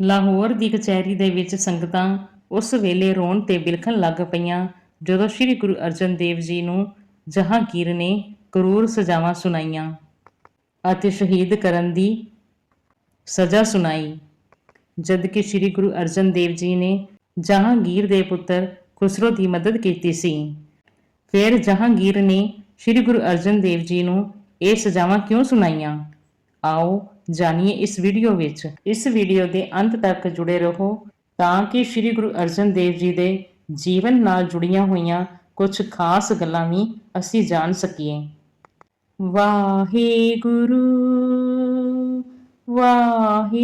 ਲਾਹੌਰ ਦੀ ਕਚਹਿਰੀ ਦੇ ਵਿੱਚ ਸੰਗਤਾਂ ਉਸ ਵੇਲੇ ਰੋਣ ਤੇ ਬਿਲਖਣ ਲੱਗ ਪਈਆਂ, ਜਦੋਂ ਸ੍ਰੀ ਗੁਰੂ ਅਰਜਨ ਦੇਵ ਜੀ ਨੂੰ ਜਹਾਂਗੀਰ ਨੇ ਕਰੂਰ ਸਜ਼ਾਵਾਂ ਸੁਣਾਈਆਂ ਅਤੇ ਸ਼ਹੀਦ ਕਰਨ ਦੀ ਸਜ਼ਾ ਸੁਣਾਈ। ਜਦ ਕਿ ਸ੍ਰੀ ਗੁਰੂ ਅਰਜਨ ਦੇਵ ਜੀ ਨੇ ਜਹਾਂਗੀਰ ਦੇ ਪੁੱਤਰ ਖੁਸਰੋ ਦੀ ਮਦਦ ਕੀਤੀ ਸੀ, ਫਿਰ ਜਹਾਂਗੀਰ ਨੇ ਸ੍ਰੀ ਗੁਰੂ ਅਰਜਨ ਦੇਵ ਜੀ ਨੂੰ ਇਹ ਸਜ਼ਾਵਾਂ ਕਿਉਂ ਸੁਣਾਈਆਂ? ਆਓ ਜਾਣੀਏ ਇਸ ਵੀਡੀਓ ਵਿੱਚ। ਇਸ ਵੀਡੀਓ ਦੇ ਅੰਤ ਤੱਕ ਜੁੜੇ ਰਹੋ ਤਾਂ ਕਿ ਸ੍ਰੀ ਗੁਰੂ ਅਰਜਨ ਦੇਵ ਜੀ ਦੇ ਜੀਵਨ ਨਾਲ ਜੁੜੀਆਂ ਹੋਈਆਂ ਕੁਝ ਖਾਸ ਗੱਲਾਂ ਵੀ ਅਸੀਂ ਜਾਣ ਸਕੀਏ। ਵਾਹਿਗੁਰੂ ਵਾਹਿਗੁਰੂ।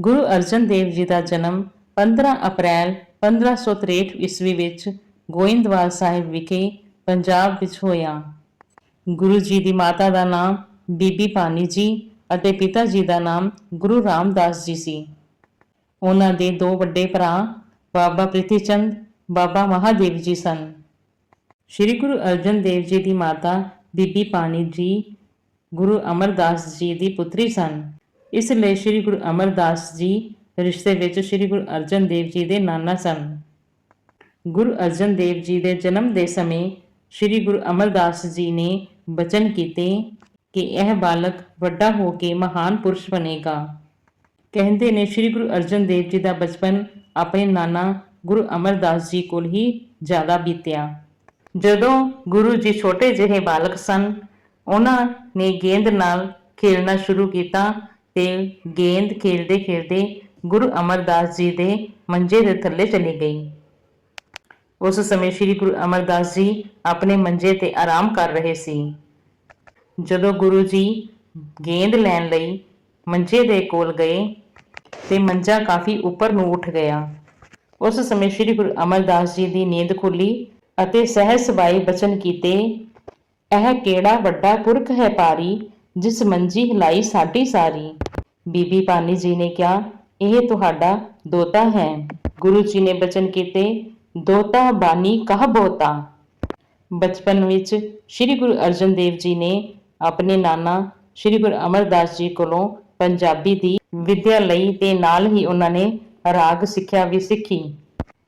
ਗੁਰੂ ਅਰਜਨ ਦੇਵ ਜੀ ਦਾ ਜਨਮ 15 ਅਪ੍ਰੈਲ 1563 ਈਸਵੀ ਵਿੱਚ ਗੋਇੰਦਵਾਲ ਸਾਹਿਬ ਵਿਖੇ ਪੰਜਾਬ ਵਿੱਚ ਹੋਇਆ। ਗੁਰੂ ਜੀ ਦੀ ਮਾਤਾ ਦਾ ਨਾਮ ਬੀਬੀ ਪਾਨੀ ਜੀ ਅਤੇ ਪਿਤਾ ਜੀ ਦਾ ਨਾਮ ਗੁਰੂ ਰਾਮਦਾਸ ਜੀ ਸੀ। ਉਹਨਾਂ ਦੇ ਦੋ ਵੱਡੇ ਭਰਾ, ਬਾਬਾ ਪ੍ਰਿਥੀ ਬਾਬਾ ਮਹਾਦੇਵ ਜੀ ਸਨ। ਸ਼੍ਰੀ ਗੁਰੂ ਅਰਜਨ ਦੇਵ ਜੀ ਦੀ ਮਾਤਾ ਬੀਬੀ ਪਾਨੀ ਜੀ, ਗੁਰੂ ਅਮਰਦਾਸ ਜੀ ਦੀ ਪੁੱਤਰੀ ਸਨ। ਇਸ ਲਈ ਸ਼੍ਰੀ ਗੁਰੂ ਅਮਰਦਾਸ ਜੀ ਰਿਸ਼ਤੇ ਵਿੱਚ ਸ਼੍ਰੀ ਗੁਰੂ ਅਰਜਨ ਦੇਵ ਜੀ ਦੇ ਨਾਨਾ ਸਨ। ਗੁਰੂ ਅਰਜਨ ਦੇਵ ਜੀ ਦੇ ਜਨਮ ਦੇ ਸਮੇਂ ਸ਼੍ਰੀ ਗੁਰੂ ਅਮਰਦਾਸ ਜੀ ਨੇ ਬਚਨ ਕੀਤੇ ਕਿ ਇਹ ਬਾਲਕ ਵੱਡਾ ਹੋ ਕੇ ਮਹਾਨ ਪੁਰਸ਼ ਬਣੇਗਾ। ਕਹਿੰਦੇ ਨੇ ਸ਼੍ਰੀ ਗੁਰੂ ਅਰਜਨ ਦੇਵ ਜੀ ਦਾ ਬਚਪਨ ਆਪਣੇ ਨਾਨਾ ਗੁਰੂ ਅਮਰਦਾਸ ਜੀ ਕੋਲ ਹੀ ਜ਼ਿਆਦਾ ਬੀਤਿਆ। ਜਦੋਂ ਗੁਰੂ ਜੀ ਛੋਟੇ ਜਿਹੇ ਬਾਲਕ ਸਨ, ਉਹਨਾਂ ਨੇ ਗੇਂਦ ਨਾਲ ਖੇਡਣਾ ਸ਼ੁਰੂ ਕੀਤਾ ਤੇ ਗੇਂਦ ਖੇਡਦੇ ਖੇਡਦੇ ਗੁਰੂ ਅਮਰਦਾਸ ਜੀ ਦੇ ਮੰਜੇ ਦੇ ਥੱਲੇ ਚਲੀ ਗਈ। ਉਸ ਸਮੇਂ ਸ੍ਰੀ ਗੁਰੂ ਅਮਰਦਾਸ ਜੀ ਆਪਣੇ ਮੰਜੇ ਤੇ ਆਰਾਮ ਕਰ ਰਹੇ ਸੀ। ਜਦੋਂ ਗੁਰੂ ਜੀ ਗੇਂਦ ਲੈਣ ਲਈ ਮੰਜੇ ਦੇ ਕੋਲ ਗਏ ਤੇ ਮੰਜਾ ਕਾਫੀ ਉੱਪਰ ਨੂੰ ਉੱਠ ਗਿਆ। ਉਸ ਸਮੇਂ ਸ੍ਰੀ ਗੁਰੂ ਅਮਰਦਾਸ ਜੀ ਦੀ ਨੀਂਦ ਖੁੱਲੀ ਅਤੇ ਸਹਿਜ ਸਬਾਈ ਬਚਨ ਕੀਤੇ, ਇਹ ਕਿਹੜਾ ਵੱਡਾ ਪੁਰਖ ਹੈ ਪਾਰੀ, ਜਿਸ ਮੰਜੀ ਹਿਲਾਈ ਸਾਡੀ ਸਾਰੀ? ਬੀਬੀ ਪਾਨੀ ਜੀ ਨੇ ਕਿਹਾ, ਇਹ ਤੁਹਾਡਾ ਦੋਤਾ ਹੈ। ਗੁਰੂ ਜੀ ਨੇ ਬਚਨ ਕੀਤੇ ਦੋਤਾ ਬਾਨੀ ਕਹ ਬੋਤਾ ਬਚਪਨ ਵਿੱਚ ਸ੍ਰੀ ਗੁਰੂ ਅਰਜਨ ਦੇਵ ਜੀ ਨੇ ਆਪਣੇ ਨਾਨਾ ਸ੍ਰੀ ਗੁਰੂ ਅਮਰਦਾਸ ਜੀ ਕੋਲੋਂ ਪੰਜਾਬੀ ਦੀ ਵਿਦਿਆ ਲਈ ਤੇ ਨਾਲ ਹੀ ਉਹਨਾਂ ਨੇ ਰਾਗ ਸਿੱਖਿਆ ਵੀ ਸਿੱਖੀ।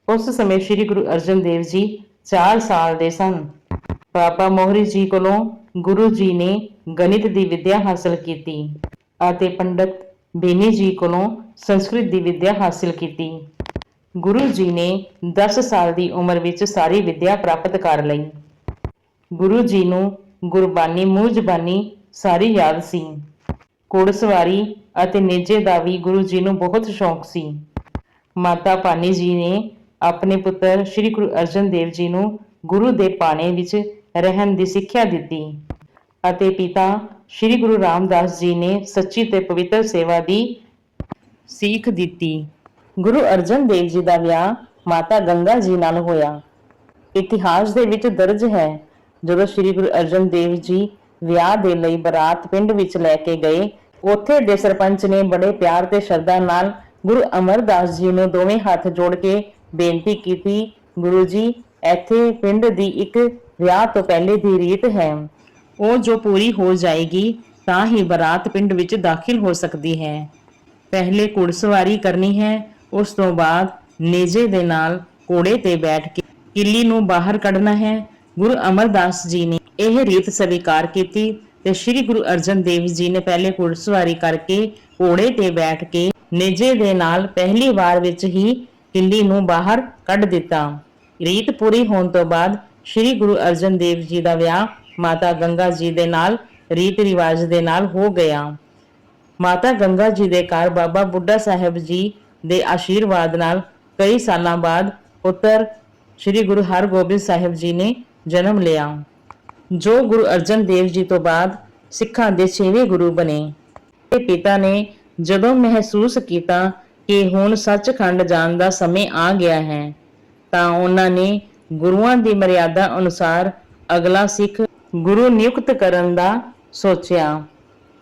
ਉਸ ਸਮੇਂ ਸ੍ਰੀ ਗੁਰੂ ਅਰਜਨ ਦੇਵ ਜੀ 4 ਸਾਲ ਦੇ ਸਨ। ਬਾਬਾ ਮੋਹਰੀ ਜੀ ਕੋਲੋਂ ਗੁਰੂ ਜੀ ਨੇ ਗਣਿਤ ਦੀ ਵਿਦਿਆ ਹਾਸਲ ਕੀਤੀ ਅਤੇ ਪੰਡਤ ਬੇਨੀ ਜੀ ਕੋਲੋਂ ਸੰਸਕ੍ਰਿਤ ਦੀ ਵਿਦਿਆ ਹਾਸਲ ਕੀਤੀ। ਗੁਰੂ ਜੀ ਨੇ 10 ਸਾਲ ਦੀ ਉਮਰ ਵਿੱਚ ਸਾਰੀ ਵਿੱਦਿਆ ਪ੍ਰਾਪਤ ਕਰ ਲਈ। ਗੁਰੂ ਜੀ ਨੂੰ ਗੁਰਬਾਣੀ ਮੂੰਹ ਜ਼ਬਾਨੀ ਸਾਰੀ ਯਾਦ ਸੀ। ਘੋੜਸਵਾਰੀ ਅਤੇ ਨੇਜੇ ਦਾ ਵੀ ਗੁਰੂ ਜੀ ਨੂੰ ਬਹੁਤ ਸ਼ੌਂਕ ਸੀ। ਮਾਤਾ ਪਾਨੀ ਜੀ ਨੇ ਆਪਣੇ ਪੁੱਤਰ ਸ੍ਰੀ ਗੁਰੂ ਅਰਜਨ ਦੇਵ ਜੀ ਨੂੰ ਗੁਰੂ ਦੇ ਪਾਣੇ ਵਿੱਚ ਰਹਿਣ ਦੀ ਸਿੱਖਿਆ ਦਿੱਤੀ ਅਤੇ ਪਿਤਾ ਸ੍ਰੀ ਗੁਰੂ ਰਾਮਦਾਸ ਜੀ ਨੇ ਸੱਚੀ ਤੇ ਪਵਿੱਤਰ ਸੇਵਾ ਦੀ ਸਿੱਖ ਦਿੱਤੀ। ਗੁਰੂ ਅਰਜਨ ਦੇਵ ਜੀ ਦਾ ਵਿਆਹ ਮਾਤਾ ਗੰਗਾ ਜੀ ਨਾਲ ਹੋਇਆ। ਇਤਿਹਾਸ ਦੇ ਵਿੱਚ ਦਰਜ ਹੈ, ਜਦੋਂ ਸ੍ਰੀ ਗੁਰੂ ਅਰਜਨ ਦੇਵ ਜੀ ਵਿਆਹ ਦੇ ਲਈ ਬਰਾਤ ਪਿੰਡ ਵਿੱਚ ਲੈ ਕੇ ਗਏ, ਉੱਥੇ ਦੇ ਸਰਪੰਚ ਨੇ ਬੜੇ ਪਿਆਰ ਤੇ ਸ਼ਰਧਾ ਨਾਲ ਗੁਰੂ ਅਮਰਦਾਸ ਜੀ ਨੂੰ ਦੋਵੇਂ ਹੱਥ ਜੋੜ ਕੇ ਬੇਨਤੀ ਕੀਤੀ, ਗੁਰੂ ਜੀ, ਇੱਥੇ ਪਿੰਡ ਦੀ ਇੱਕ ਵਿਆਹ ਤੋਂ ਪਹਿਲੇ ਦੀ ਰੀਤ ਹੈ। ਉਹ ਜੋ ਪੂਰੀ ਹੋ ਜਾਏਗੀ, ਤਾਂ ਹੀ ਬਰਾਤ ਪਿੰਡ ਵਿੱਚ ਦਾਖਲ ਹੋ ਸਕਦੀ ਹੈ। ਪਹਿਲੇ ਘੁੜਸਵਾਰੀ ਕਰਨੀ ਹੈ ਉਸ ਤੋਂ ਬਾਅਦ ਨੇਜੇ ਦੇ ਨਾਲ ਘੋੜੇ ਤੇ ਬੈਠ ਕੇ ਕਿੱਲੀ ਨੂੰ ਬਾਹਰ ਕੱਢਣਾ ਹੈ। ਗੁਰੂ ਅਮਰਦਾਸ ਜੀ ਨੇ ਇਹ ਰੀਤ ਸਵੀਕਾਰ ਕੀਤੀ ਤੇ ਸ੍ਰੀ ਗੁਰੂ ਅਰਜਨ ਦੇਵ ਜੀ ਨੇ ਪਹਿਲੇ ਘੁੜਸਵਾਰੀ ਕਰਕੇ ਘੋੜੇ ਤੇ ਬੈਠ ਕੇ ਨੇਜੇ ਦੇ ਨਾਲ ਪਹਿਲੀ ਵਾਰ ਵਿੱਚ ਹੀ ਕਿੱਲੀ ਨੂੰ ਬਾਹਰ ਕੱਢ ਦਿੱਤਾ। ਰੀਤ ਪੂਰੀ ਹੋਣ ਤੋਂ ਬਾਅਦ ਸ੍ਰੀ ਗੁਰੂ ਅਰਜਨ ਦੇਵ ਜੀ ਦਾ ਵਿਆਹ ਮਾਤਾ ਗੰਗਾ ਜੀ ਦੇ ਨਾਲ, ਰੀਤ ਰਿਵਾਜ ਦੇ ਨਾਲ ਹੋ ਗਿਆ। ਮਾਤਾ ਗੰਗਾ ਜੀ ਦੇ ਘਰ ਬਾਬਾ ਬੁੱਢਾ ਸਾਹਿਬ ਜੀ ਦੇ ਆਸ਼ੀਰਵਾਦ ਨਾਲ ਕਈ ਸਾਲਾਂ ਬਾਅਦ ਪੁੱਤਰ ਸ੍ਰੀ ਗੁਰੂ ਹਰਗੋਬਿੰਦ ਸਾਹਿਬ ਜੀ ਨੇ ਜਨਮ ਲਿਆ। ਜੋ ਗੁਰੂ ਅਰਜਨ ਦੇਵ ਜੀ ਤੋਂ ਬਾਅਦ ਸਿੱਖਾਂ ਦੇ ਛੇਵੇਂ ਗੁਰੂ ਬਣੇ। ਤੇ ਪਿਤਾ ਨੇ ਜਦੋਂ ਮਹਿਸੂਸ ਕੀਤਾ ਕਿ ਹੁਣ ਸੱਚਖੰਡ ਜਾਣ ਦਾ ਸਮੇਂ ਆ ਗਿਆ ਹੈ, ਤਾਂ ਉਹਨਾਂ ਨੇ ਗੁਰੂਆਂ ਦੀ ਮਰਿਆਦਾ ਅਨੁਸਾਰ ਅਗਲਾ ਸਿੱਖ ਗੁਰੂ ਨਿਯੁਕਤ ਕਰਨ ਦਾ ਸੋਚਿਆ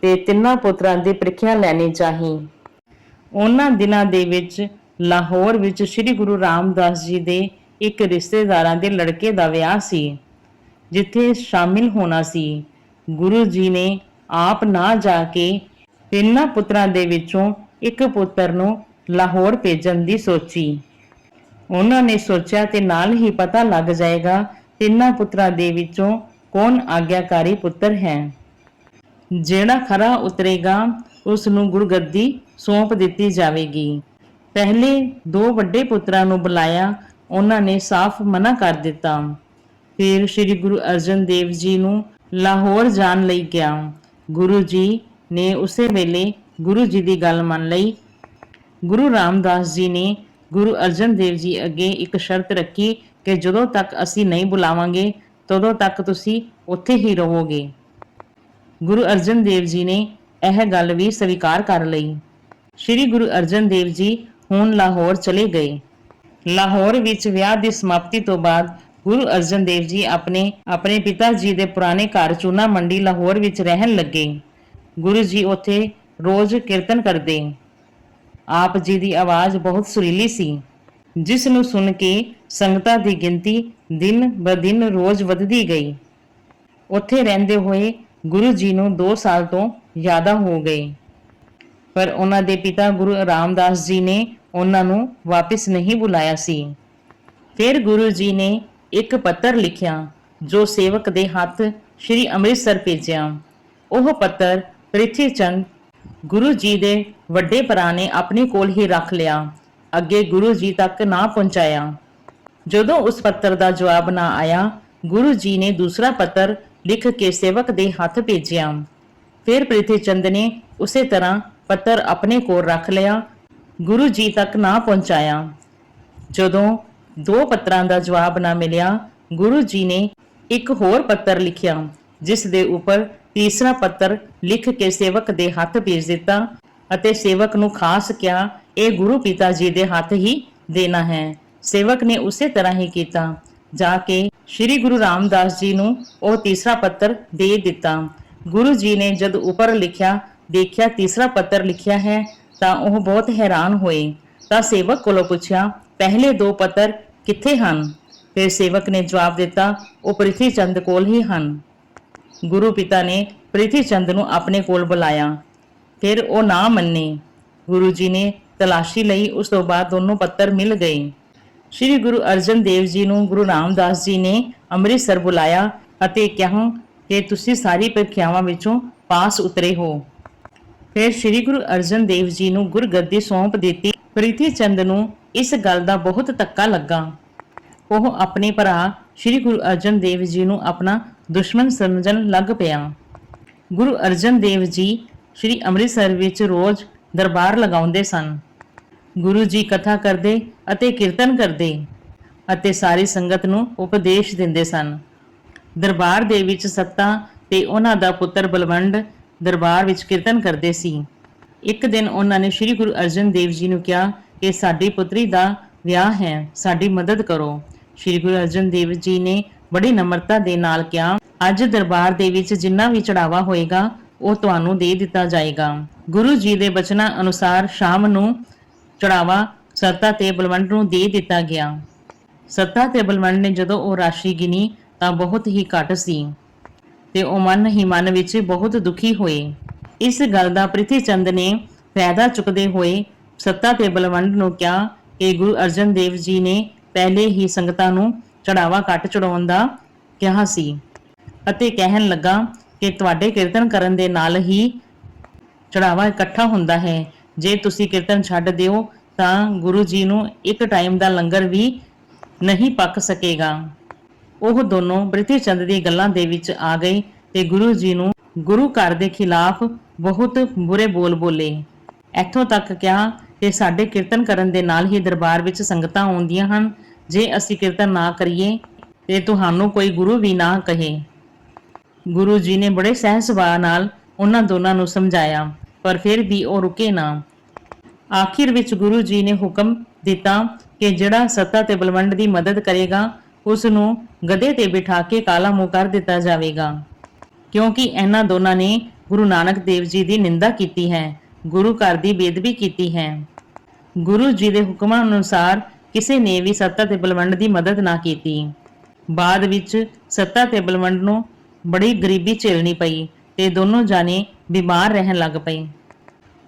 ਤੇ ਤਿੰਨਾਂ ਪੁੱਤਰਾਂ ਦੀ ਪ੍ਰੀਖਿਆ ਲੈਣੀ ਚਾਹੀ। ਉਹਨਾਂ ਦਿਨਾਂ ਦੇ ਵਿੱਚ ਲਾਹੌਰ ਵਿੱਚ ਸ੍ਰੀ ਗੁਰੂ ਰਾਮਦਾਸ ਜੀ ਦੇ ਇੱਕ ਰਿਸ਼ਤੇਦਾਰਾਂ ਦੇ ਲੜਕੇ ਦਾ ਵਿਆਹ ਸੀ, ਜਿੱਥੇ ਸ਼ਾਮਿਲ ਹੋਣਾ ਸੀ। ਗੁਰੂ ਜੀ ਨੇ ਆਪ ਨਾ ਜਾ ਕੇ ਤਿੰਨਾਂ ਪੁੱਤਰਾਂ ਦੇ ਵਿੱਚੋਂ ਇੱਕ ਪੁੱਤਰ ਨੂੰ ਲਾਹੌਰ ਭੇਜਣ ਦੀ ਸੋਚੀ। ਉਹਨਾਂ ਨੇ ਸੋਚਿਆ ਤੇ ਨਾਲ ਹੀ ਪਤਾ ਲੱਗ ਜਾਏਗਾ ਤਿੰਨਾਂ ਪੁੱਤਰਾਂ ਦੇ ਵਿੱਚੋਂ ਕੌਣ ਆਗਿਆਕਾਰੀ ਪੁੱਤਰ ਹੈ। ਜਿਹੜਾ ਖਰਾ ਉਤਰੇਗਾ ਉਸ ਨੂੰ ਗੁਰਗੱਦੀ ਸੌਂਪ ਦਿੱਤੀ ਜਾਵੇਗੀ। ਪਹਿਲੇ ਦੋ ਵੱਡੇ ਪੁੱਤਰਾਂ ਨੂੰ ਬੁਲਾਇਆ, ਉਹਨਾਂ ਨੇ ਸਾਫ਼ ਮਨਾ ਕਰ ਦਿੱਤਾ। ਫਿਰ ਸ੍ਰੀ ਗੁਰੂ ਅਰਜਨ ਦੇਵ ਜੀ ਨੂੰ ਲਾਹੌਰ ਜਾਣ ਲਈ ਕਿਹਾ। ਗੁਰੂ ਜੀ ਨੇ ਉਸੇ ਵੇਲੇ ਗੁਰੂ ਜੀ ਦੀ ਗੱਲ ਮੰਨ ਲਈ। ਗੁਰੂ ਰਾਮਦਾਸ ਜੀ ਨੇ ਗੁਰੂ ਅਰਜਨ ਦੇਵ ਜੀ ਅੱਗੇ ਇੱਕ ਸ਼ਰਤ ਰੱਖੀ ਕਿ ਜਦੋਂ ਤੱਕ ਅਸੀਂ ਨਹੀਂ ਬੁਲਾਵਾਂਗੇ, ਤਦੋਂ ਤੱਕ ਤੁਸੀਂ ਉੱਥੇ ਹੀ ਰਹੋਗੇ। ਗੁਰੂ ਅਰਜਨ ਦੇਵ ਜੀ ਨੇ ਇਹ ਗੱਲ ਵੀ ਸਵੀਕਾਰ ਕਰ ਲਈ। ਸ੍ਰੀ ਗੁਰੂ ਅਰਜਨ ਦੇਵ ਜੀ ਹੁਣ ਲਾਹੌਰ ਚਲੇ ਗਏ। ਲਾਹੌਰ ਵਿੱਚ ਵਿਆਹ ਦੀ ਸਮਾਪਤੀ ਤੋਂ ਬਾਅਦ ਗੁਰੂ ਅਰਜਨ ਦੇਵ ਜੀ ਆਪਣੇ ਆਪਣੇ ਪਿਤਾ ਜੀ ਦੇ ਪੁਰਾਣੇ ਘਰ ਚੂਨਾ ਮੰਡੀ ਲਾਹੌਰ ਵਿੱਚ ਰਹਿਣ ਲੱਗੇ। ਗੁਰੂ ਜੀ ਉੱਥੇ ਰੋਜ਼ ਕੀਰਤਨ ਕਰਦੇ। ਆਪ ਜੀ ਦੀ ਆਵਾਜ਼ ਬਹੁਤ ਸੁਰੀਲੀ ਸੀ। ਜਿਸ ਨੂੰ ਸੁਣ ਕੇ ਸੰਗਤਾਂ ਦੀ ਗਿਣਤੀ ਦਿਨ ਬ ਦਿਨ ਰੋਜ਼ ਵੱਧਦੀ ਗਈ। ਉੱਥੇ ਰਹਿੰਦੇ ਹੋਏ ਗੁਰੂ ਜੀ ਨੂੰ 2 ਸਾਲ ਤੋਂ ਜ਼ਿਆਦਾ ਹੋ ਗਏ। ਪਰ ਉਹਨਾਂ ਦੇ ਪਿਤਾ ਗੁਰੂ ਰਾਮਦਾਸ ਜੀ ਨੇ ਉਹਨਾਂ ਨੂੰ ਵਾਪਸ ਨਹੀਂ ਬੁਲਾਇਆ ਸੀ। ਫਿਰ ਗੁਰੂ ਜੀ ਨੇ ਇੱਕ ਪੱਤਰ ਲਿਖਿਆ, ਜੋ ਸੇਵਕ ਦੇ ਹੱਥ ਸ੍ਰੀ ਅੰਮ੍ਰਿਤਸਰ ਭੇਜਿਆ। ਉਹ ਪੱਤਰ ਪ੍ਰਿਥੀ ਚੰਦ ਗੁਰੂ ਜੀ ਦੇ ਵੱਡੇ ਭਰਾ ਨੇ ਆਪਣੇ ਕੋਲ ਹੀ ਰੱਖ ਲਿਆ। ਅੱਗੇ ਗੁਰੂ ਜੀ ਤੱਕ ਨਾ ਪਹੁੰਚਾਇਆ। ਜਦੋਂ ਉਸ ਪੱਤਰ ਦਾ ਜਵਾਬ ਨਾ ਆਇਆ, ਗੁਰੂ ਜੀ ਨੇ ਦੂਸਰਾ ਪੱਤਰ ਲਿਖ ਕੇ ਸੇਵਕ ਦੇ ਹੱਥ ਭੇਜਿਆ। ਫਿਰ ਪ੍ਰਿਥੀ ਚੰਦ ਨੇ ਉਸੇ ਤਰ੍ਹਾਂ ਪੱਤਰ ਆਪਣੇ ਕੋਲ ਰੱਖ ਲਿਆ। ਗੁਰੂ ਜੀ ਤੱਕ ਨਾ ਪਹੁੰਚਾਇਆ। ਜਦੋਂ ਦੋ ਪੱਤਰਾਂ ਦਾ ਜਵਾਬ ਨਾ ਮਿਲਿਆ, ਗੁਰੂ ਜੀ ਨੇ ਇੱਕ ਹੋਰ ਪੱਤਰ ਲਿਖਿਆ, ਜਿਸ ਦੇ ਉੱਪਰ ਤੀਸਰਾ ਪੱਤਰ ਲਿਖ ਕੇ ਸੇਵਕ ਦੇ ਹੱਥ ਭੇਜ ਦਿੱਤਾ ਅਤੇ ਸੇਵਕ ਨੂੰ ਖਾਸ ਕਿਹਾ, ਇਹ ਗੁਰੂ ਪਿਤਾ ਜੀ ਦੇ ਹੱਥ ਹੀ ਦੇਣਾ ਹੈ। ਸੇਵਕ ਨੇ ਉਸੇ ਤਰ੍ਹਾਂ ਹੀ ਕੀਤਾ। ਜਾ ਕੇ ਸ੍ਰੀ ਗੁਰੂ ਰਾਮਦਾਸ ਜੀ ਨੂੰ ਉਹ ਤੀਸਰਾ ਪੱਤਰ ਦੇ ਦਿੱਤਾ। ਗੁਰੂ ਜੀ ਨੇ ਜਦ ਉੱਪਰ ਲਿਖਿਆ, ਦੇਖਿਆ ਤੀਸਰਾ ਪੱਤਰ ਲਿਖਿਆ ਹੈ, ਤਾਂ ਉਹ ਬਹੁਤ ਹੈਰਾਨ ਹੋਏ। ਤਾਂ ਸੇਵਕ ਕੋਲੋਂ ਪੁੱਛਿਆ, ਪਹਿਲੇ ਦੋ ਪੱਤਰ ਕਿੱਥੇ ਹਨ? ਫਿਰ ਸੇਵਕ ਨੇ ਜਵਾਬ ਦਿੱਤਾ, ਉਹ ਪ੍ਰਿਥੀ ਚੰਦ ਕੋਲ ਹੀ ਹਨ। ਗੁਰੂ ਪਿਤਾ ਨੇ ਪ੍ਰਿਥੀ ਚੰਦ ਨੂੰ ਆਪਣੇ ਕੋਲ ਬੁਲਾਇਆ। ਫਿਰ ਉਹ ਨਾ ਮੰਨੇ। ਗੁਰੂ ਜੀ ਨੇ ਤਲਾਸ਼ੀ ਲਈ, ਉਸ ਤੋਂ ਬਾਅਦ ਦੋਨੋਂ ਪੱਤਰ ਮਿਲ ਗਏ। ਸ੍ਰੀ ਗੁਰੂ ਅਰਜਨ ਦੇਵ ਜੀ ਨੂੰ ਗੁਰੂ ਰਾਮਦਾਸ ਜੀ ਨੇ ਅੰਮ੍ਰਿਤਸਰ ਬੁਲਾਇਆ ਅਤੇ ਕਿਹਾ ਕਿ ਤੁਸੀਂ ਸਾਰੀ ਪ੍ਰੀਖਿਆਵਾਂ ਵਿੱਚੋਂ ਪਾਸ ਉਤਰੇ ਹੋ। ਫਿਰ ਸ੍ਰੀ ਗੁਰੂ ਅਰਜਨ ਦੇਵ ਜੀ ਨੂੰ ਗੁਰਗੱਦੀ ਸੌਂਪ ਦਿੱਤੀ। ਪ੍ਰੀਤੀ ਚੰਦ ਨੂੰ ਇਸ ਗੱਲ ਦਾ ਬਹੁਤ ਧੱਕਾ ਲੱਗਾ। ਉਹ ਆਪਣੇ ਭਰਾ ਸ੍ਰੀ ਗੁਰੂ ਅਰਜਨ ਦੇਵ ਜੀ ਨੂੰ ਆਪਣਾ ਦੁਸ਼ਮਣ ਸਮਝਣ ਲੱਗ ਪਿਆ। ਗੁਰੂ ਅਰਜਨ ਦੇਵ ਜੀ ਸ੍ਰੀ ਅੰਮ੍ਰਿਤਸਰ ਵਿੱਚ ਰੋਜ਼ ਦਰਬਾਰ ਲਗਾਉਂਦੇ ਸਨ। ਗੁਰੂ ਜੀ ਕਥਾ ਕਰਦੇ ਅਤੇ ਕੀਰਤਨ ਕਰਦੇ ਅਤੇ ਸਾਰੀ ਸੰਗਤ ਨੂੰ ਉਪਦੇਸ਼ ਦਿੰਦੇ ਸਨ। ਦਰਬਾਰ ਦੇ ਵਿੱਚ ਸੱਤਾ ਤੇ ਉਹਨਾਂ ਦਾ ਪੁੱਤਰ ਬਲਵੰਡ ਦਰਬਾਰ ਵਿੱਚ ਕੀਰਤਨ ਕਰਦੇ ਸੀ। ਇੱਕ ਦਿਨ ਉਹਨਾਂ ਨੇ ਸ੍ਰੀ ਗੁਰੂ ਅਰਜਨ ਦੇਵ ਜੀ ਨੂੰ ਕਿਹਾ ਕਿ ਸਾਡੀ ਪੁੱਤਰੀ ਦਾ ਵਿਆਹ ਹੈ, ਸਾਡੀ ਮਦਦ ਕਰੋ। ਸ੍ਰੀ ਗੁਰੂ ਅਰਜਨ ਦੇਵ ਜੀ ਨੇ ਬੜੀ ਨਮਰਤਾ ਦੇ ਨਾਲ ਕਿਹਾ, ਅੱਜ ਦਰਬਾਰ ਦੇ ਵਿੱਚ ਜਿੰਨਾ ਵੀ ਚੜਾਵਾ ਹੋਏਗਾ, ਉਹ ਤੁਹਾਨੂੰ ਦੇ ਦਿੱਤਾ ਜਾਏਗਾ। ਗੁਰੂ ਜੀ ਦੇ ਬਚਨਾਂ ਅਨੁਸਾਰ ਸ਼ਾਮ ਨੂੰ ਚੜਾਵਾ ਸੱਤਾ ਤੇ ਬਲਵੰਡ ਨੂੰ ਦੇ ਦਿੱਤਾ ਗਿਆ। ਸੱਤਾ ਤੇ ਬਲਵੰਡ ਨੇ ਜਦੋਂ ਉਹ ਰਾਸ਼ੀ ਗਿਣੀ ਤਾਂ ਬਹੁਤ ਹੀ ਘੱਟ ਸੀ ਤੇ ਉਹ ਮਨ ਹੀ ਮਨ ਵਿੱਚ ਬਹੁਤ ਦੁਖੀ ਹੋਏ। ਇਸ ਗੱਲ ਦਾ ਪ੍ਰਿਥੀ ਚੰਦ ਨੇ ਫਾਇਦਾ ਚੁੱਕਦੇ ਹੋਏ ਸੱਤਾ ਤੇ ਬਲਵੰਡ ਨੂੰ ਕਿਹਾ ਕਿ ਗੁਰੂ ਅਰਜਨ ਦੇਵ ਜੀ ਨੇ ਪਹਿਲੇ ਹੀ ਸੰਗਤਾਂ ਨੂੰ ਚੜਾਵਾ ਘੱਟ ਚੜਾਉਣ ਦਾ ਕਿਹਾ ਸੀ ਅਤੇ ਕਹਿਣ ਲੱਗਾ ਕਿ ਤੁਹਾਡੇ ਕੀਰਤਨ ਕਰਨ ਦੇ ਨਾਲ ਹੀ ਚੜਾਵਾ ਇਕੱਠਾ ਹੁੰਦਾ ਹੈ। ਜੇ ਤੁਸੀਂ ਕੀਰਤਨ ਛੱਡ ਦਿਓ, ਤਾਂ ਗੁਰੂ ਜੀ ਨੂੰ ਇੱਕ ਟਾਈਮ ਦਾ ਲੰਗਰ ਵੀ ਨਹੀਂ ਪੱਕ ਸਕੇਗਾ। ਉਹ ਦੋਨੋਂ ਬ੍ਰਿਟਿਸ਼ ਚੰਦ ਦੀ ਗੱਲਾਂ ਦੇ ਵਿੱਚ ਆ ਗਏ ਤੇ ਗੁਰੂ ਜੀ ਨੂੰ ਗੁਰੂ ਘਰ ਦੇ ਖਿਲਾਫ ਬਹੁਤ ਬੁਰੇ ਬੋਲ ਬੋਲੇ। ਇੱਥੋਂ ਤੱਕ ਕਿਹਾ ਕਿ ਸਾਡੇ ਕੀਰਤਨ ਕਰਨ ਦੇ ਨਾਲ ਹੀ ਦਰਬਾਰ ਵਿੱਚ ਸੰਗਤਾਂ ਆਉਂਦੀਆਂ ਹਨ। ਜੇ ਅਸੀਂ ਕੀਰਤਨ ਨਾ ਕਰੀਏ, ਤੇ ਤੁਹਾਨੂੰ ਕੋਈ ਗੁਰੂ ਵੀ ਨਾ ਕਹੇ। ਗੁਰੂ ਜੀ ਨੇ ਬੜੇ ਸਹਿਜ ਸੁਭਾਅ ਨਾਲ ਉਹਨਾਂ ਦੋਨਾਂ ਨੂੰ ਸਮਝਾਇਆ, ਪਰ ਫਿਰ ਵੀ ਉਹ ਰੁਕੇ ਨਾ। ਆਖਿਰ ਵਿੱਚ ਗੁਰੂ ਜੀ ਨੇ ਹੁਕਮ ਦਿੱਤਾ ਕਿ ਜਿਹੜਾ ਸੱਤਾ ਤੇ ਬਲਵੰਡ ਦੀ ਮਦਦ ਕਰੇਗਾ, ਉਸ ਨੂੰ ਗਧੇ ਤੇ ਬਿਠਾ ਕੇ ਕਾਲਾ ਮੂੰਹ ਕਰ ਦਿੱਤਾ ਜਾਵੇਗਾ। ਕਿਉਂਕਿ ਇਹਨਾਂ ਦੋਨਾਂ ਨੇ ਗੁਰੂ ਨਾਨਕ ਦੇਵ ਜੀ ਦੀ ਨਿੰਦਾ ਕੀਤੀ ਹੈ, ਗੁਰੂ ਘਰ ਦੀ ਬੇਦਬੀ ਕੀਤੀ ਹੈ। ਗੁਰੂ ਜੀ ਦੇ ਹੁਕਮਾਂ ਅਨੁਸਾਰ ਕਿਸੇ ਨੇ ਵੀ ਸੱਤਾ ਤੇ ਬਲਵੰਡ ਦੀ ਮਦਦ ਨਾ ਕੀਤੀ। ਬਾਅਦ ਵਿੱਚ ਸੱਤਾ ਤੇ ਬਲਵੰਡ ਨੂੰ ਬੜੀ ਗਰੀਬੀ ਝੇਲਣੀ ਪਈ ਤੇ ਦੋਨੋਂ ਜਾਨੇ ਬਿਮਾਰ ਰਹਿਣ ਲੱਗ ਪਏ।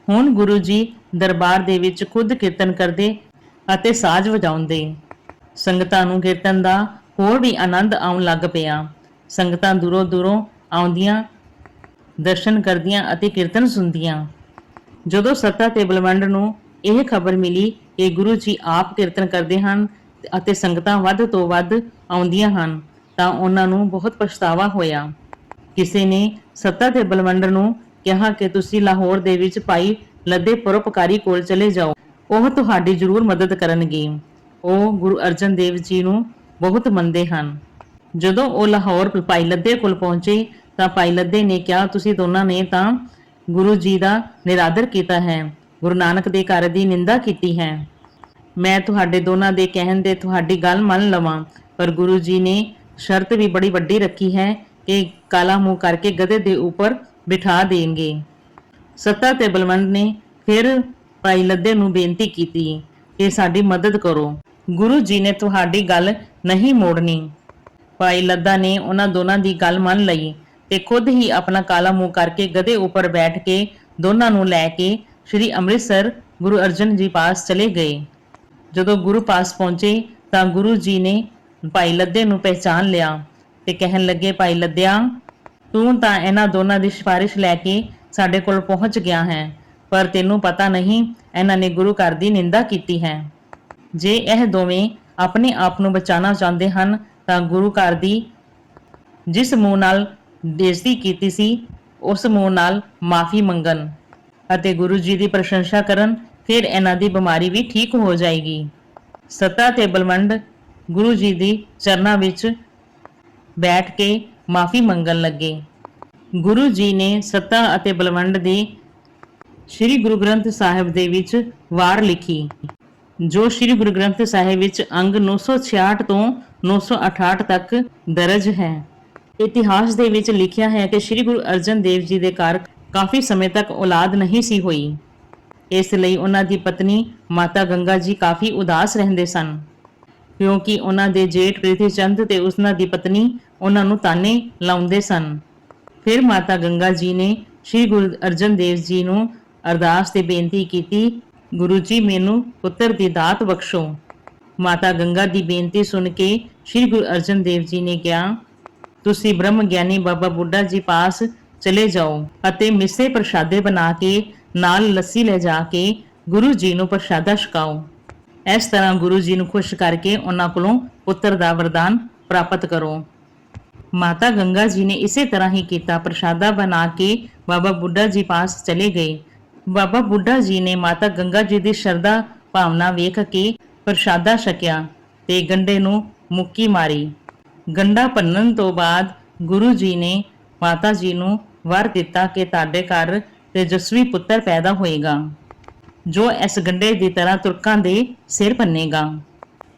ਹੁਣ ਗੁਰੂ ਜੀ ਦਰਬਾਰ ਦੇ ਵਿੱਚ ਖੁਦ ਕੀਰਤਨ ਕਰਦੇ ਅਤੇ ਸਾਜ਼ ਵਜਾਉਂਦੇ। ਸੰਗਤਾਂ ਨੂੰ ਕੀਰਤਨ ਦਾ ਹੋਰ ਵੀ ਆਨੰਦ ਆਉਣ ਲੱਗ ਪਿਆ। ਸੰਗਤਾਂ ਦੂਰੋਂ ਦੂਰੋਂ ਆਉਂਦੀਆਂ, ਦਰਸ਼ਨ ਕਰਦੀਆਂ ਅਤੇ ਕੀਰਤਨ ਸੁਣਦੀਆਂ। ਜਦੋਂ ਸੱਤਾ ਤੇ ਬਲਵੰਡ ਨੂੰ ਇਹ ਖਬਰ ਮਿਲੀ ਕਿ ਗੁਰੂ ਜੀ ਆਪ ਕੀਰਤਨ ਕਰਦੇ ਹਨ ਅਤੇ ਸੰਗਤਾਂ ਵੱਧ ਤੋਂ ਵੱਧ ਆਉਂਦੀਆਂ ਹਨ, ਤਾਂ ਉਹਨਾਂ ਨੂੰ ਬਹੁਤ ਪਛਤਾਵਾ ਹੋਇਆ। ਕਿਸੇ ਨੇ ਸੱਤਾ ਤੇ ਬਲਵੰਡ ਨੂੰ ਕਿਹਾ ਕਿ ਤੁਸੀਂ ਲਾਹੌਰ ਦੇ ਵਿੱਚ ਭਾਈ ਲੱਦੇ ਪਰਉਪਕਾਰੀ ਕੋਲ ਚਲੇ ਜਾਓ। ਉਹ ਤੁਹਾਡੀ ਜ਼ਰੂਰ ਮਦਦ ਕਰਨਗੇ। ਉਹ ਗੁਰੂ ਅਰਜਨ ਦੇਵ ਜੀ ਨੂੰ ਬਹੁਤ ਮੰਨਦੇ ਹਨ। ਜਦੋਂ ਉਹ ਲਾਹੌਰ ਭਾਈ ਲੱਦੇ ਕੋਲ ਪਹੁੰਚੇ, ਤਾਂ ਭਾਈ ਲੱਦੇ ਨੇ ਕਿਹਾ, ਤੁਸੀਂ ਦੋਨਾਂ ਨੇ ਤਾਂ ਗੁਰੂ ਜੀ ਦਾ ਨਿਰਾਦਰ ਕੀਤਾ ਹੈ। ਗੁਰੂ ਨਾਨਕ ਦੇ ਘਰ ਦੀ ਨਿੰਦਾ ਕੀਤੀ ਹੈ। ਮੈਂ ਤੁਹਾਡੇ ਦੋਨਾਂ ਦੇ ਕਹਿਣ ਦੇ ਤੁਹਾਡੀ ਗੱਲ ਮੰਨ ਲਵਾਂ। ਪਰ ਗੁਰੂ ਜੀ ਨੇ ਸ਼ਰਤ ਵੀ ਬੜੀ ਵੱਡੀ ਰੱਖੀ ਹੈ ਕਿ ਕਾਲਾ ਮੂੰਹ ਕਰਕੇ ਗਧੇ ਦੇ ਉੱਪਰ ਬਿਠਾ ਦੇਣਗੇ। ਸੱਤਾ ਤੇ ਬਲਵੰਡ ਨੇ ਫਿਰ ਭਾਈ ਲੱਦੇ ਨੂੰ ਬੇਨਤੀ ਕੀਤੀ ਕਿ ਸਾਡੀ ਮਦਦ ਕਰੋ। ਗੁਰੂ ਜੀ ਨੇ ਤੁਹਾਡੀ ਗੱਲ ਨਹੀਂ ਮੋੜਨੀ। ਭਾਈ ਲੱਦਾ ਨੇ ਉਹਨਾਂ ਦੋਨਾਂ ਦੀ ਗੱਲ ਮੰਨ ਲਈ ਤੇ ਖੁਦ ਹੀ ਆਪਣਾ ਕਾਲਾ ਮੂੰਹ ਕਰਕੇ ਗਧੇ ਉੱਪਰ ਬੈਠ ਕੇ ਦੋਨਾਂ ਨੂੰ ਲੈ ਕੇ ਸ੍ਰੀ ਅੰਮ੍ਰਿਤਸਰ ਗੁਰੂ ਅਰਜਨ ਜੀ ਪਾਸ ਚਲੇ ਗਏ। ਜਦੋਂ ਗੁਰੂ ਪਾਸ ਪਹੁੰਚੇ ਤਾਂ ਗੁਰੂ ਜੀ ਨੇ ਭਾਈ ਲੱਦੇ ਨੂੰ ਪਹਿਚਾਨ ਲਿਆ ਤੇ ਕਹਿਣ ਲੱਗੇ, ਭਾਈ ਲੱਦਿਆ ਤੂੰ ਤਾਂ ਇਹਨਾਂ ਦੋਨਾਂ ਦੀ ਸਿਫਾਰਿਸ਼ ਲੈ ਕੇ ਸਾਡੇ ਕੋਲ ਪਹੁੰਚ ਗਿਆ ਹੈ, ਪਰ ਤੈਨੂੰ ਪਤਾ ਨਹੀਂ ਇਹਨਾਂ ਨੇ ਗੁਰੂ ਘਰ ਦੀ ਨਿੰਦਾ ਕੀਤੀ ਹੈ। ਜੇ ਇਹ ਦੋਵੇਂ ਆਪਣੇ ਆਪ ਨੂੰ ਬਚਾਉਣਾ ਚਾਹੁੰਦੇ ਹਨ, ਤਾਂ ਗੁਰੂ ਘਰ ਦੀ ਜਿਸ ਮੂੰਹ ਨਾਲ ਬੇਇੱਜ਼ਤੀ ਕੀਤੀ ਸੀ, ਉਸ ਮੂੰਹ ਨਾਲ ਮਾਫੀ ਮੰਗਣ ਅਤੇ ਗੁਰੂ ਜੀ ਦੀ ਪ੍ਰਸ਼ੰਸਾ ਕਰਨ, ਫਿਰ ਇਹਨਾਂ ਦੀ ਬਿਮਾਰੀ ਵੀ ਠੀਕ ਹੋ ਜਾਏਗੀ। ਸੱਤਾ ਤੇ ਬਲਵੰਡ ਗੁਰੂ ਜੀ ਦੀ ਚਰਨਾਂ ਵਿੱਚ ਬੈਠ ਕੇ ਮਾਫੀ ਮੰਗਣ ਲੱਗੇ। ਗੁਰੂ ਜੀ ਨੇ ਸੱਤਾ ਅਤੇ ਬਲਵੰਡ ਦੇ ਸ੍ਰੀ ਗੁਰੂ ਗ੍ਰੰਥ ਸਾਹਿਬ ਦੇ ਵਿੱਚ ਵਾਰ ਲਿਖੀ, ਜੋ ਸ੍ਰੀ ਗੁਰੂ ਗ੍ਰੰਥ ਸਾਹਿਬ ਵਿੱਚ ਅੰਗ 966 ਤੋਂ 968 ਤੱਕ ਦਰਜ ਹੈ। ਇਤਿਹਾਸ ਦੇ ਵਿੱਚ ਲਿਖਿਆ ਹੈ ਕਿ ਸ੍ਰੀ ਗੁਰੂ ਅਰਜਨ ਦੇਵ ਜੀ ਦੇ ਘਰ ਕਾਫੀ ਸਮੇਂ ਤੱਕ ਔਲਾਦ ਨਹੀਂ ਸੀ ਹੋਈ। ਇਸ ਲਈ ਉਹਨਾਂ ਦੀ ਪਤਨੀ ਮਾਤਾ ਗੰਗਾ ਜੀ ਕਾਫੀ ਉਦਾਸ ਰਹਿੰਦੇ ਸਨ, ਕਿਉਂਕਿ ਉਹਨਾਂ ਦੇ ਜੇਠ ਪ੍ਰੀਤੀ ਚੰਦ ਤੇ ਉਹਨਾਂ ਦੀ ਪਤਨੀ ਉਹਨਾਂ ਨੂੰ ਤਾਨੇ ਲਾਉਂਦੇ ਸਨ। ਫਿਰ ਮਾਤਾ ਗੰਗਾ ਜੀ ਨੇ ਸ੍ਰੀ ਗੁਰੂ ਅਰਜਨ ਦੇਵ ਜੀ ਨੂੰ ਅਰਦਾਸ ਤੇ ਬੇਨਤੀ ਕੀਤੀ, ਗੁਰੂ ਜੀ, ਮੈਨੂੰ ਪੁੱਤਰ ਦੀ ਦਾਤ ਬਖਸ਼ੋ। ਮਾਤਾ ਗੰਗਾ ਦੀ ਬੇਨਤੀ ਸੁਣ ਕੇ ਸ੍ਰੀ ਗੁਰੂ ਅਰਜਨ ਦੇਵ ਜੀ ਨੇ ਕਿਹਾ, ਤੁਸੀਂ ਬ੍ਰਹਮ ਗਿਆਨੀ ਬਾਬਾ ਬੁੱਢਾ ਜੀ ਪਾਸ ਚਲੇ ਜਾਓ ਅਤੇ ਮਿੱਸੇ ਪ੍ਰਸ਼ਾਦੇ ਬਣਾ ਕੇ ਨਾਲ ਲੱਸੀ ਲੈ ਜਾ ਕੇ ਗੁਰੂ ਜੀ ਨੂੰ ਪ੍ਰਸ਼ਾਦਾ ਛਕਾਓ। ਇਸ ਤਰ੍ਹਾਂ ਗੁਰੂ ਜੀ ਨੂੰ ਖੁਸ਼ ਕਰਕੇ ਉਹਨਾਂ ਕੋਲੋਂ ਪੁੱਤਰ ਦਾ ਵਰਦਾਨ ਪ੍ਰਾਪਤ ਕਰੋ। ਮਾਤਾ ਗੰਗਾ ਜੀ ਨੇ ਇਸੇ ਤਰ੍ਹਾਂ ਹੀ ਕੀਤਾ। ਪ੍ਰਸ਼ਾਦਾ ਬਣਾ ਕੇ ਬਾਬਾ ਬੁੱਢਾ ਜੀ ਪਾਸ ਚਲੇ ਗਏ। ਬਾਬਾ ਬੁੱਢਾ ਜੀ ਨੇ ਮਾਤਾ ਗੰਗਾ ਜੀ ਦੀ ਸ਼ਰਧਾ ਭਾਵਨਾ ਵੇਖ ਕੇ ਪ੍ਰਸ਼ਾਦਾ ਛਕਿਆ ਤੇ ਗੰਡੇ ਨੂੰ ਮੁੱਕੀ ਮਾਰੀ। ਗੰਡਾ ਭੰਨਣ ਤੋਂ ਬਾਅਦ ਗੁਰੂ ਜੀ ਨੇ ਮਾਤਾ ਜੀ ਨੂੰ ਵਰ ਦਿੱਤਾ ਕਿ ਤੁਹਾਡੇ ਘਰ ਤੇਜਸਵੀ ਪੁੱਤਰ ਪੈਦਾ ਹੋਏਗਾ, ਜੋ ਇਸ ਗੰਡੇ ਦੀ ਤਰ੍ਹਾਂ ਤੁਰਕਾਂ ਦੇ ਸਿਰ ਪੰਨੇਗਾ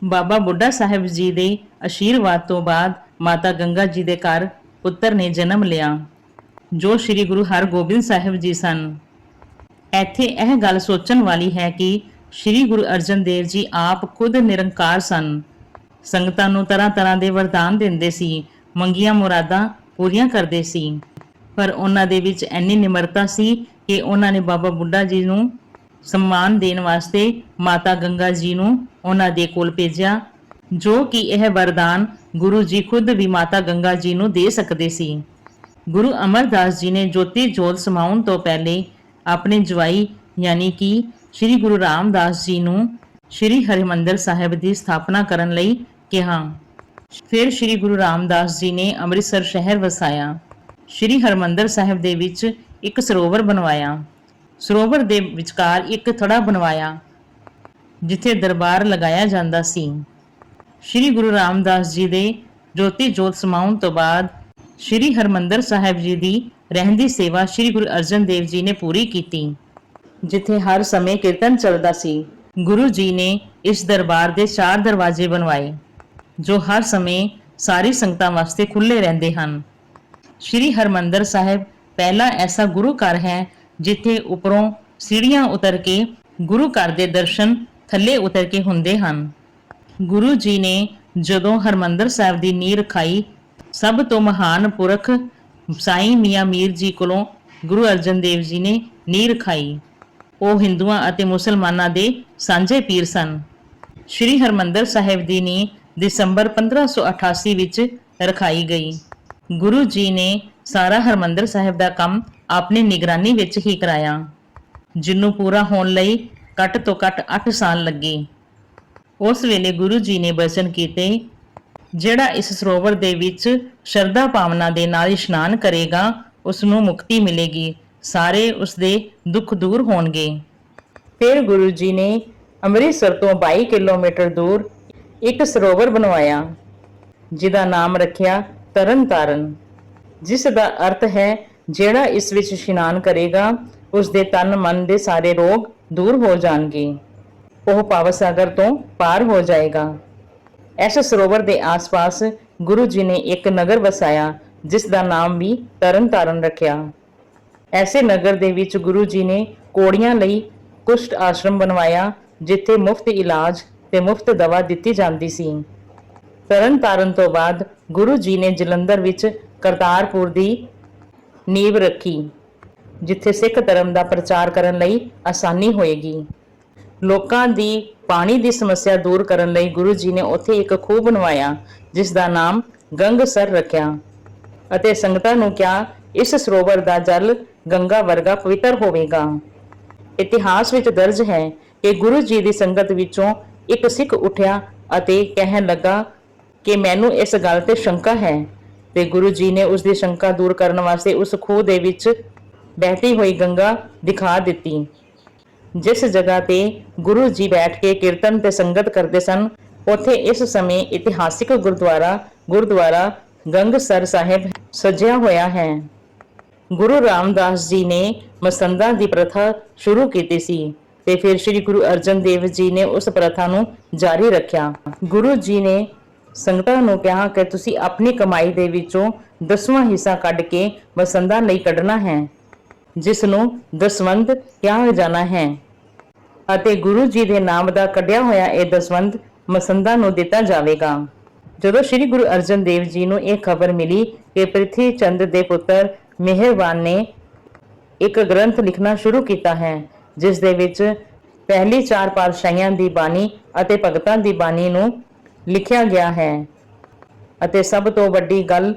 ਬਾਬਾ ਬੁੱਢਾ ਸਾਹਿਬ ਜੀ ਦੇ ਅਸ਼ੀਰਵਾਦ ਤੋਂ ਬਾਅਦ ਮਾਤਾ ਗੰਗਾ ਜੀ ਦੇ ਘਰ ਪੁੱਤਰ ਨੇ ਜਨਮ ਲਿਆ, ਜੋ ਸ੍ਰੀ ਗੁਰੂ ਹਰਗੋਬਿੰਦ ਸਾਹਿਬ ਜੀ ਸਨ। ਇੱਥੇ ਇਹ ਗੱਲ ਸੋਚਣ ਵਾਲੀ ਹੈ ਕਿ ਸ੍ਰੀ ਗੁਰੂ ਅਰਜਨ ਦੇਵ ਜੀ ਆਪ ਖੁਦ ਨਿਰੰਕਾਰ ਸਨ। ਸੰਗਤਾਂ ਨੂੰ ਤਰ੍ਹਾਂ ਤਰ੍ਹਾਂ ਦੇ ਵਰਦਾਨ ਦਿੰਦੇ ਸੀ, ਮੰਗੀਆਂ ਮੁਰਾਦਾਂ ਪੂਰੀਆਂ ਕਰਦੇ ਸੀ। ਪਰ ਉਹਨਾਂ ਦੇ ਵਿੱਚ ਇੰਨੀ ਨਿਮਰਤਾ ਸੀ ਕਿ ਉਹਨਾਂ ਨੇ ਬਾਬਾ ਬੁੱਢਾ ਜੀ ਨੂੰ ਸਨਮਾਨ ਦੇਣ ਵਾਸਤੇ ਮਾਤਾ ਗੰਗਾ ਜੀ ਨੂੰ ਉਹਨਾਂ ਦੇ ਕੋਲ ਭੇਜਿਆ ਜੋ ਕਿ ਇਹ ਵਰਦਾਨ ਗੁਰੂ ਜੀ ਖੁਦ ਵੀ ਮਾਤਾ ਗੰਗਾ ਜੀ ਨੂੰ ਦੇ ਸਕਦੇ ਸੀ। ਗੁਰੂ ਅਮਰਦਾਸ ਜੀ ਨੇ ਜੋਤੀ ਜੋਤ ਸਮਾਉਣ ਤੋਂ ਪਹਿਲੇ ਆਪਣੇ ਜਵਾਈ ਯਾਨੀ ਕਿ ਸ੍ਰੀ ਗੁਰੂ ਰਾਮਦਾਸ ਜੀ ਨੂੰ ਸ੍ਰੀ ਹਰਿਮੰਦਰ ਸਾਹਿਬ ਦੀ ਸਥਾਪਨਾ ਕਰਨ ਲਈ ਕਿਹਾ। ਫਿਰ ਸ੍ਰੀ ਗੁਰੂ ਰਾਮਦਾਸ ਜੀ ਨੇ ਅੰਮ੍ਰਿਤਸਰ ਸ਼ਹਿਰ ਵਸਾਇਆ। ਸ੍ਰੀ ਹਰਮੰਦਰ ਸਾਹਿਬ ਦੇ ਵਿੱਚ ਇੱਕ ਸਰੋਵਰ ਬਣਵਾਇਆ। ਸਰੋਵਰ ਦੇ ਵਿਚਕਾਰ ਇੱਕ ਥੜਾ ਬਣਵਾਇਆ, ਜਿੱਥੇ ਦਰਬਾਰ ਲਗਾਇਆ ਜਾਂਦਾ ਸੀ। ਸ੍ਰੀ ਗੁਰੂ ਰਾਮਦਾਸ ਜੀ ਦੇ ਜੋਤੀ ਜੋਤ ਸਮਾਉਣ ਤੋਂ ਬਾਅਦ ਸ੍ਰੀ ਹਰਮੰਦਰ ਸਾਹਿਬ ਜੀ ਦੀ ਰਹਿੰਦੀ ਸੇਵਾ ਸ੍ਰੀ ਗੁਰੂ ਅਰਜਨ ਦੇਵ ਜੀ ਨੇ ਪੂਰੀ ਕੀਤੀ, ਜਿੱਥੇ ਹਰ ਸਮੇਂ ਕੀਰਤਨ ਚੱਲਦਾ ਸੀ। ਗੁਰੂ ਜੀ ਨੇ ਇਸ ਦਰਬਾਰ ਦੇ ਚਾਰ ਦਰਵਾਜ਼ੇ ਬਣਵਾਏ, ਜੋ ਹਰ ਸਮੇਂ ਸਾਰੀ ਸੰਗਤਾਂ ਵਾਸਤੇ ਖੁੱਲੇ ਰਹਿੰਦੇ ਹਨ। ਸ੍ਰੀ ਹਰਮੰਦਰ ਸਾਹਿਬ ਪਹਿਲਾ ਐਸਾ ਗੁਰੂ ਘਰ ਹੈ, ਜਿੱਥੇ ਉਪਰੋਂ ਸੀੜੀਆਂ ਉਤਰ ਕੇ ਗੁਰੂ ਘਰ ਦੇ ਦਰਸ਼ਨ ਥੱਲੇ ਉਤਰ ਕੇ ਹੁੰਦੇ ਹਨ। ਗੁਰੂ ਜੀ ਨੇ ਜਦੋਂ ਹਰਮੰਦਰ ਸਾਹਿਬ ਦੀ ਨੀਂਹ ਰਖਾਈ, ਸਭ ਤੋਂ ਮਹਾਨ ਪੁਰਖ ਸਾਈਂ ਮੀਆਂ ਮੀਰ ਜੀ ਕੋਲੋਂ ਗੁਰੂ ਅਰਜਨ ਦੇਵ ਜੀ ਨੇ ਨੀਂਹ ਰਖਾਈ। ਉਹ ਹਿੰਦੂਆਂ ਅਤੇ ਮੁਸਲਮਾਨਾਂ ਦੇ ਸਾਂਝੇ ਪੀਰ ਸਨ। ਸ਼੍ਰੀ ਹਰਮੰਦਰ ਸਾਹਿਬ ਦੀ ਨੀਂਹ ਦਸੰਬਰ 1588 ਵਿੱਚ ਰਖਾਈ ਗਈ। ਗੁਰੂ ਜੀ ਨੇ ਸਾਰਾ ਹਰਮੰਦਰ ਸਾਹਿਬ ਦਾ ਕੰਮ ਆਪਣੀ ਨਿਗਰਾਨੀ ਵਿੱਚ ਹੀ ਕਰਾਇਆ ਜਿਹਨੂੰ ਪੂਰਾ ਹੋਣ ਲਈ ਘੱਟ ਤੋਂ ਘੱਟ 8 ਸਾਲ ਲੱਗੇ। ਉਸ ਵੇਲੇ ਗੁਰੂ ਜੀ ਨੇ ਬਚਨ ਕੀਤੇ, ਜਿਹੜਾ ਇਸ ਸਰੋਵਰ ਦੇ ਵਿੱਚ ਸ਼ਰਧਾ ਭਾਵਨਾ ਦੇ ਨਾਲ ਇਸ਼ਨਾਨ ਕਰੇਗਾ, ਉਸ ਨੂੰ ਮੁਕਤੀ ਮਿਲੇਗੀ, ਸਾਰੇ ਉਸ ਦੇ ਦੁੱਖ ਦੂਰ ਹੋਣਗੇ। ਫਿਰ ਗੁਰੂ ਜੀ ਨੇ ਅੰਮ੍ਰਿਤਸਰ ਤੋਂ 22 ਕਿਲੋਮੀਟਰ ਦੂਰ ਇੱਕ ਸਰੋਵਰ ਬਣਵਾਇਆ, ਜਿਹਦਾ ਨਾਮ ਰੱਖਿਆ ਤਰਨ ਤਾਰਨ ਜਿਸ ਦਾ ਅਰਥ ਹੈ, ਜਿਹੜਾ ਇਸ ਵਿੱਚ ਇਸ਼ਨਾਨ ਕਰੇਗਾ, ਉਸ ਦੇ ਤਨ ਮਨ ਦੇ ਸਾਰੇ ਰੋਗ ਦੂਰ ਹੋ ਜਾਣਗੇ। ਉਹ ਪਾਵ ਸਾਗਰ ਤੋਂ ਪਾਰ ਹੋ ਜਾਏਗਾ। ਇਸ ਸਰੋਵਰ ਦੇ ਆਸ-ਪਾਸ ਗੁਰੂ ਜੀ ਨੇ ਇੱਕ ਨਗਰ ਵਸਾਇਆ, ਜਿਸ ਦਾ ਨਾਮ ਵੀ ਤਰਨਤਾਰਨ ਰੱਖਿਆ। ਐਸੇ ਨਗਰ ਦੇ ਵਿੱਚ ਗੁਰੂ ਜੀ ਨੇ ਕੋੜੀਆਂ ਲਈ ਕੁਸ਼ਟ ਆਸ਼ਰਮ ਬਣਵਾਇਆ, ਜਿੱਥੇ ਮੁਫਤ ਇਲਾਜ ਤੇ ਮੁਫਤ ਦਵਾ ਦਿੱਤੀ ਜਾਂਦੀ ਸੀ। ਤਰਨਤਾਰਨ ਤੋਂ ਬਾਅਦ ਗੁਰੂ ਜੀ ਨੇ ਜਲੰਧਰ ਵਿੱਚ ਕਰਤਾਰਪੁਰ ਦੀ ਨੀਂਵ ਰੱਖੀ, ਜਿੱਥੇ ਸਿੱਖ ਧਰਮ ਦਾ ਪ੍ਰਚਾਰ ਕਰਨ ਲਈ ਆਸਾਨੀ ਹੋਏਗੀ। ਲੋਕਾਂ ਦੀ ਪਾਣੀ ਦੀ ਸਮੱਸਿਆ ਦੂਰ ਕਰਨ ਲਈ ਗੁਰੂ ਜੀ ਨੇ ਉੱਥੇ ਇੱਕ ਖੂਹ ਬਣਵਾਇਆ, ਜਿਸ ਦਾ ਨਾਮ ਗੰਗਸਰ ਰੱਖਿਆ। ਅਤੇ ਸੰਗਤਾਂ ਨੂੰ ਕਿਹਾ, ਇਸ ਸਰੋਵਰ ਦਾ ਜਲ ਗੰਗਾ ਵਰਗਾ ਪਵਿੱਤਰ ਹੋਵੇਗਾ। ਇਤਿਹਾਸ ਵਿੱਚ ਦਰਜ ਹੈ ਕਿ ਗੁਰੂ ਜੀ ਦੀ ਸੰਗਤ ਵਿੱਚੋਂ ਇੱਕ ਸਿੱਖ ਉੱਠਿਆ ਅਤੇ ਕਹਿਣ ਲੱਗਾ ਕਿ ਮੈਨੂੰ ਇਸ ਗੱਲ ਤੇ ਸ਼ੰਕਾ ਹੈ। ਤੇ ਗੁਰੂ ਜੀ ਨੇ ਉਸ ਦੀ ਸ਼ੰਕਾ ਦੂਰ ਕਰਨ ਵਾਸਤੇ ਉਸ ਖੂਹ ਦੇ ਵਿੱਚ ਬਹਿਤੀ ਹੋਈ ਗੰਗਾ ਦਿਖਾ ਦਿੱਤੀ। ਜਿਸ ਜਗ੍ਹਾ ਤੇ ਗੁਰੂ ਜੀ ਬੈਠ ਕੇ ਕੀਰਤਨ ਤੇ ਸੰਗਤ ਕਰਦੇ ਸਨ, ਉੱਥੇ ਇਸ ਸਮੇਂ ਇਤਿਹਾਸਿਕ ਗੁਰਦੁਆਰਾ ਗੁਰਦੁਆਰਾ ਗੰਗਸਰ ਸਾਹਿਬ ਸਜਿਆ ਹੋਇਆ ਹੈ। ਗੁਰੂ ਰਾਮਦਾਸ ਜੀ ਨੇ ਮਸੰਦਾਂ ਦੀ ਪ੍ਰਥਾ ਸ਼ੁਰੂ ਕੀਤੀ ਸੀ ਤੇ ਫਿਰ ਸ੍ਰੀ ਗੁਰੂ ਅਰਜਨ ਦੇਵ ਜੀ ਨੇ ਉਸ ਪ੍ਰਥਾ ਨੂੰ ਜਾਰੀ ਰੱਖਿਆ। ਗੁਰੂ ਜੀ ਨੇ ਸੰਗਤਾਂ ਨੂੰ ਕਿਹਾ ਕਿ ਤੁਸੀਂ ਆਪਣੀ ਕਮਾਈ ਦੇ ਵਿੱਚੋਂ ਦਸਵਾਂ ਹਿੱਸਾ ਕੱਢ ਕੇ ਮਸੰਦਾਂ ਲਈ ਕੱਢਣਾ ਹੈ, ਜਿਸ ਨੂੰ ਦਸਵੰਧ ਕਿਹਾ ਜਾਣਾ ਹੈ। ਅਤੇ ਗੁਰੂ ਜੀ ਦੇ ਨਾਮ ਦਾ ਕੱਢਿਆ ਹੋਇਆ ਇਹ ਦਸਵੰਧ ਮਸੰਦਾਂ ਨੂੰ ਦਿੱਤਾ ਜਾਵੇਗਾ। ਜਦੋਂ ਸ੍ਰੀ ਗੁਰੂ ਅਰਜਨ ਦੇਵ ਜੀ ਨੂੰ ਇਹ ਖਬਰ ਮਿਲੀ ਕਿ ਪ੍ਰਿਥੀ ਚੰਦ ਦੇ ਪੁੱਤਰ ਮਿਹਰਬਾਨ ਨੇ ਇੱਕ ਗ੍ਰੰਥ ਲਿਖਣਾ ਸ਼ੁਰੂ ਕੀਤਾ ਹੈ, ਜਿਸ ਦੇ ਵਿੱਚ ਪਹਿਲੀ ਚਾਰ ਪਾਤਸ਼ਾਹੀਆਂ ਦੀ ਬਾਣੀ ਅਤੇ ਭਗਤਾਂ ਦੀ ਬਾਣੀ ਨੂੰ ਲਿਖਿਆ ਗਿਆ ਹੈ। ਅਤੇ ਸਭ ਤੋਂ ਵੱਡੀ ਗੱਲ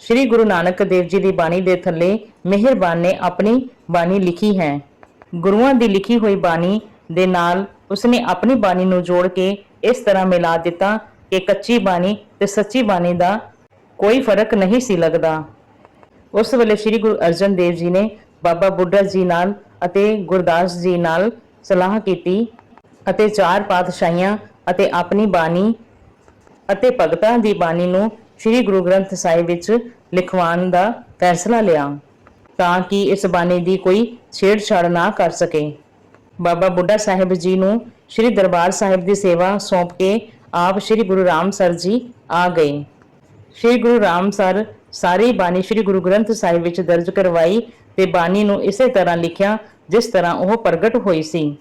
ਸ੍ਰੀ ਗੁਰੂ ਨਾਨਕ ਦੇਵ ਜੀ ਦੀ ਬਾਣੀ ਦੇ ਥੱਲੇ ਮਿਹਰਬਾਨ ਨੇ ਆਪਣੀ ਬਾਣੀ ਲਿਖੀ ਹੈ। ਗੁਰੂਆਂ ਦੀ ਲਿਖੀ ਹੋਈ ਬਾਣੀ ਦੇ ਨਾਲ ਉਸਨੇ ਆਪਣੀ ਬਾਣੀ ਨੂੰ ਜੋੜ ਕੇ ਇਸ ਤਰ੍ਹਾਂ ਮਿਲਾ ਦਿੱਤਾ ਕਿ ਕੱਚੀ ਬਾਣੀ ਤੇ ਸੱਚੀ ਬਾਣੀ ਦਾ ਕੋਈ ਫ਼ਰਕ ਨਹੀਂ ਸੀ ਲੱਗਦਾ। ਉਸ ਵੇਲੇ ਸ੍ਰੀ ਗੁਰੂ ਅਰਜਨ ਦੇਵ ਜੀ ਨੇ ਬਾਬਾ ਬੁੱਢਾ ਜੀ ਨਾਲ ਅਤੇ ਗੁਰਦਾਸ ਜੀ ਨਾਲ ਸਲਾਹ ਕੀਤੀ ਅਤੇ ਚਾਰ ਪਾਤਸ਼ਾਹੀਆਂ ਅਤੇ ਆਪਣੀ ਬਾਣੀ ਅਤੇ ਭਗਤਾਂ ਦੀ ਬਾਣੀ ਨੂੰ ਸ੍ਰੀ ਗੁਰੂ ਗ੍ਰੰਥ ਸਾਹਿਬ ਵਿੱਚ ਲਿਖਵਾਉਣ ਦਾ ਫੈਸਲਾ ਲਿਆ ਤਾਂ ਕਿ ਇਸ ਬਾਣੀ ਦੀ ਕੋਈ ਛੇੜਛਾੜ ਨਾ ਕਰ ਸਕੇ। ਬਾਬਾ ਬੁੱਢਾ ਸਾਹਿਬ ਜੀ ਨੂੰ ਸ੍ਰੀ ਦਰਬਾਰ ਸਾਹਿਬ ਦੀ ਸੇਵਾ ਸੌਂਪ ਕੇ ਆਪ ਸ੍ਰੀ ਗੁਰੂ ਰਾਮ ਸਰ ਜੀ ਆ ਗਏ। ਸ੍ਰੀ ਗੁਰੂ ਰਾਮ ਸਰ ਸਾਰੀ ਬਾਣੀ ਸ੍ਰੀ ਗੁਰੂ ਗ੍ਰੰਥ ਸਾਹਿਬ ਵਿੱਚ ਦਰਜ ਕਰਵਾਈ ਤੇ ਬਾਣੀ ਨੂੰ ਇਸੇ ਤਰ੍ਹਾਂ ਲਿਖਿਆ ਜਿਸ ਤਰ੍ਹਾਂ ਉਹ ਪ੍ਰਗਟ ਹੋਈ ਸੀ।